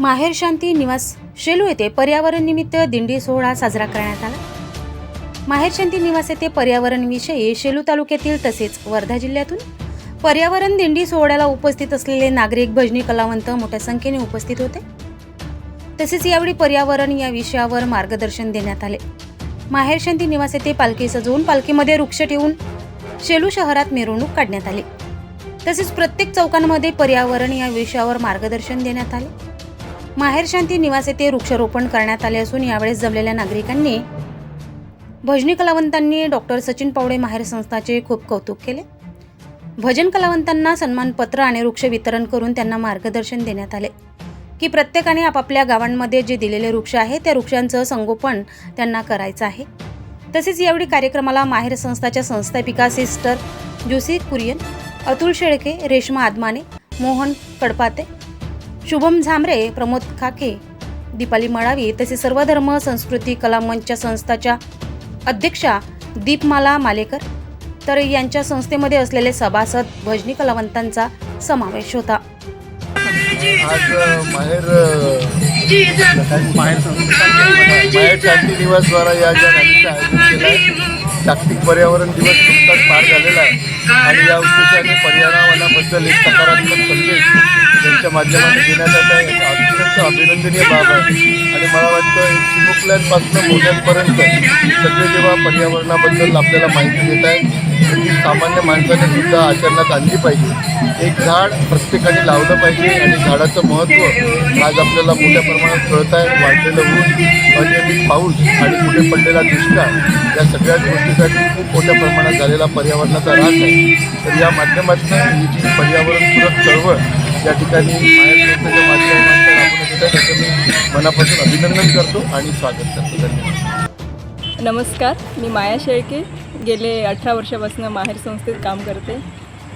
माहेर शांती निवास शेलू येथे पर्यावरण निमित्त दिंडी सोहळा साजरा करण्यात आला. माहेर शांती निवास येथे पर्यावरणविषयी शेलू तालुक्यातील तसेच वर्धा जिल्ह्यातून पर्यावरण दिंडी सोहळ्याला उपस्थित असलेले नागरिक भजनी कलावंत मोठ्या संख्येने उपस्थित होते. तसेच यावेळी पर्यावरण या विषयावर मार्गदर्शन देण्यात आले. माहेर शांती निवास येथे पालखी सजवून पालखीमध्ये वृक्ष ठेवून शेलू शहरात मिरवणूक काढण्यात आली. तसेच प्रत्येक चौकांमध्ये पर्यावरण या विषयावर मार्गदर्शन देण्यात आले. माहेर शांती निवास येथे वृक्षारोपण करण्यात आले असून यावेळेस जमलेल्या नागरिकांनी भजनी कलावंतांनी डॉक्टर सचिन पावडे माहेर संस्थाचे खूप कौतुक केले. भजन कलावंतांना सन्मानपत्र आणि वृक्ष वितरण करून त्यांना मार्गदर्शन देण्यात आले. की प्रत्येकाने आपापल्या गावांमध्ये जे दिलेले वृक्ष आहे त्या वृक्षांचं संगोपन त्यांना करायचं आहे. तसेच यावेळी कार्यक्रमाला माहेर संस्थाच्या संस्थापिका सिस्टर ज्युसी कुरियन अतुल शेळके रेश्मा आदमाने मोहन कडपाते शुभम झांबरे प्रमोद खाके दीपाली मळावी तसेच सर्व धर्म संस्कृती कला मंचच्या संस्थाच्या अध्यक्षा दीपमाला मालेकर. तर यांच्या संस्थेमध्ये असलेले सभासद भजनी कलावंतांचा समावेश होता. आज माहेर माहेर शांती निवास द्वारा या ज्या रॅलीचं आयोजन केलं आहे. जागतिक पर्यावरण दिवस नुकताच पार झालेला आहे. आणि या उद्देशाने पर्यावरणाबद्दल एक सकारात्मक संदेश त्यांच्या माध्यमातून देण्यात आलं आहे. अत्यंत अभिनंदनीय बाब आहे. आणि मला वाटतं चिमुकल्यांपासून मोठ्यांपर्यंत सगळे जेव्हा पर्यावरणाबद्दल आपल्याला माहिती देत आहे ती सामान्य माणसाने सुद्धा आचरणात आणली पाहिजे. एक झाड प्रत्येकाने लावलं पाहिजे आणि झाडाचं महत्त्व आज आपल्याला मोठ्या प्रमाणात कळत आहे. वाढलेलं ऊन अनियमित पाऊस आणि कुठे पडलेला दुष्काळ या सगळ्याच गोष्टीसाठी खूप मोठ्या प्रमाणात झालेला पर्यावरणाचा ऱ्हास आहे. तर या माध्यमातून ही जी पर्यावरणपूरक चळवळ या ठिकाणी माध्यमातून येत. आहे त्याचं मी मनापासून अभिनंदन करतो आणि स्वागत करतो. धन्यवाद. नमस्कार मी माया शेळके. गेले अठरा वर्षापासून माहेर संस्थेत काम करते.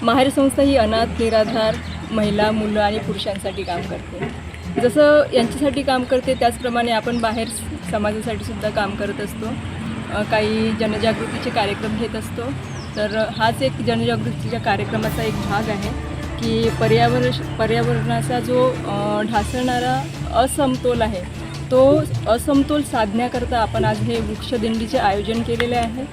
माहेर संस्था ही अनाथ निराधार महिला मुलं आणि पुरुषांसाठी काम करते. जसं यांच्यासाठी काम करते त्याचप्रमाणे आपण बाहेर समाजासाठी सुद्धा काम करत असतो. काही जनजागृतीचे कार्यक्रम घेत असतो. तर हाच एक जनजागृतीच्या कार्यक्रमाचा एक भाग आहे. की पर्यावरण पर्यावरणाचा जो ढासळणारा असमतोल आहे तो असमतोल साधण्याकरता आपण आज हे वृक्षदिंडीचे आयोजन केलेले आहे.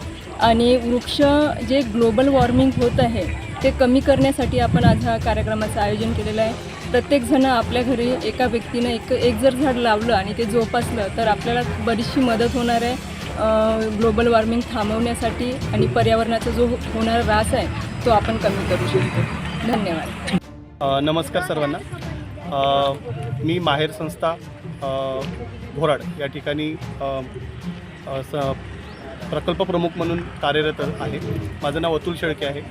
आणि वृक्ष जे ग्लोबल वॉर्मिंग होत आहे ते कमी करण्यासाठी आपण आज हा कार्यक्रमाचं आयोजन केलेलं आहे. प्रत्येकजण आपल्या घरी एका व्यक्तीनं एक एक जर झाड लावलं आणि ते जोपासलं तर आपल्याला बरीचशी मदत होणार आहे. ग्लोबल वॉर्मिंग थांबवण्यासाठी आणि पर्यावरणाचा जो होणारा ऱ्हास आहे तो आपण कमी करू शकतो. धन्यवाद. नमस्कार सर्वांना. मी माहेर संस्था घोराड या ठिकाणी स प्रकल्प प्रमुख म्हणून कार्यरत आहे. माझं नाव अतुल शेळके आहे.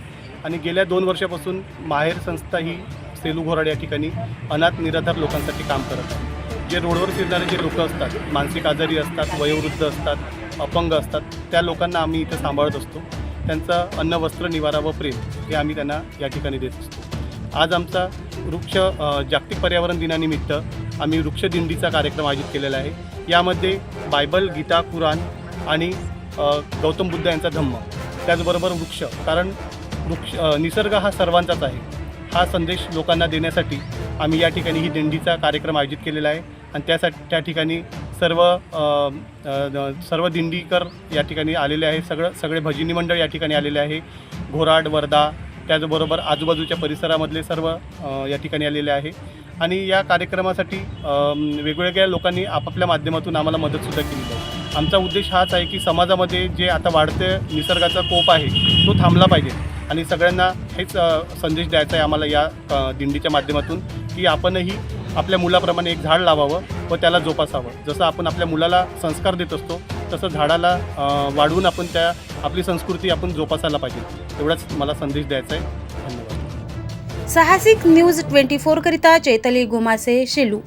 आणि गेल्या दोन वर्षापासून माहेर संस्था ही सेलू घोराड या ठिकाणी अनाथ निराधार लोकांसाठी काम करत आहे. जे रोडवर फिरणारे जे लोकं असतात मानसिक आजारी असतात वयोवृद्ध असतात अपंग असतात त्या लोकांना आम्ही इथं सांभाळत असतो. त्यांचा अन्न वस्त्र निवारा व प्रेम हे आम्ही त्यांना या ठिकाणी देत असतो. आज आमचा वृक्ष जागतिक पर्यावरण दिनानिमित्त आम्ही वृक्षदिंडीचा कार्यक्रम आयोजित केलेला आहे. यामध्ये बायबल गीता कुराण आणि गौतम बुद्ध यांचा धम्म त्याचबरोबर वृक्ष. कारण वृक्ष निसर्ग हा सर्वांचाच आहे. हा संदेश लोकांना देण्यासाठी आम्ही या ठिकाणी ही दिंडीचा कार्यक्रम आयोजित केलेला आहे आणि त्यासाठी त्या ठिकाणी सर्व सर्व दिंडीकर या ठिकाणी आलेले आहे सगळं सगळे भजिनी मंडळ या ठिकाणी आलेले आहे. घोराड वर्धा त्याचबरोबर आजूबाजूच्या परिसरामधले सर्व या ठिकाणी आलेले आहे. आणि या कार्यक्रमासाठी वेगवेगळ्या लोकांनी आपापल्या माध्यमातून आम्हाला मदतसुद्धा केली आहे. आमचा उद्देश हाच आहे की समाजामध्ये जे आता वाढते निसर्गाचा कोप आहे तो थांबला पाहिजे. आणि सगळ्यांना हेच संदेश द्यायचा आहे आम्हाला या दिंडीच्या माध्यमातून की आपणही आपल्या मुलाप्रमाणे एक झाड लावावं व त्याला जोपासावं. जसं आपण आपल्या मुलाला संस्कार देत असतो तसं झाडाला वाढवून आपण त्या आपली संस्कृती आपण जोपासायला पाहिजे. एवढाच मला संदेश द्यायचा आहे. धन्यवाद. साहसिक न्यूज ट्वेंटी फोर करिता चैतली गुमासे शेलू.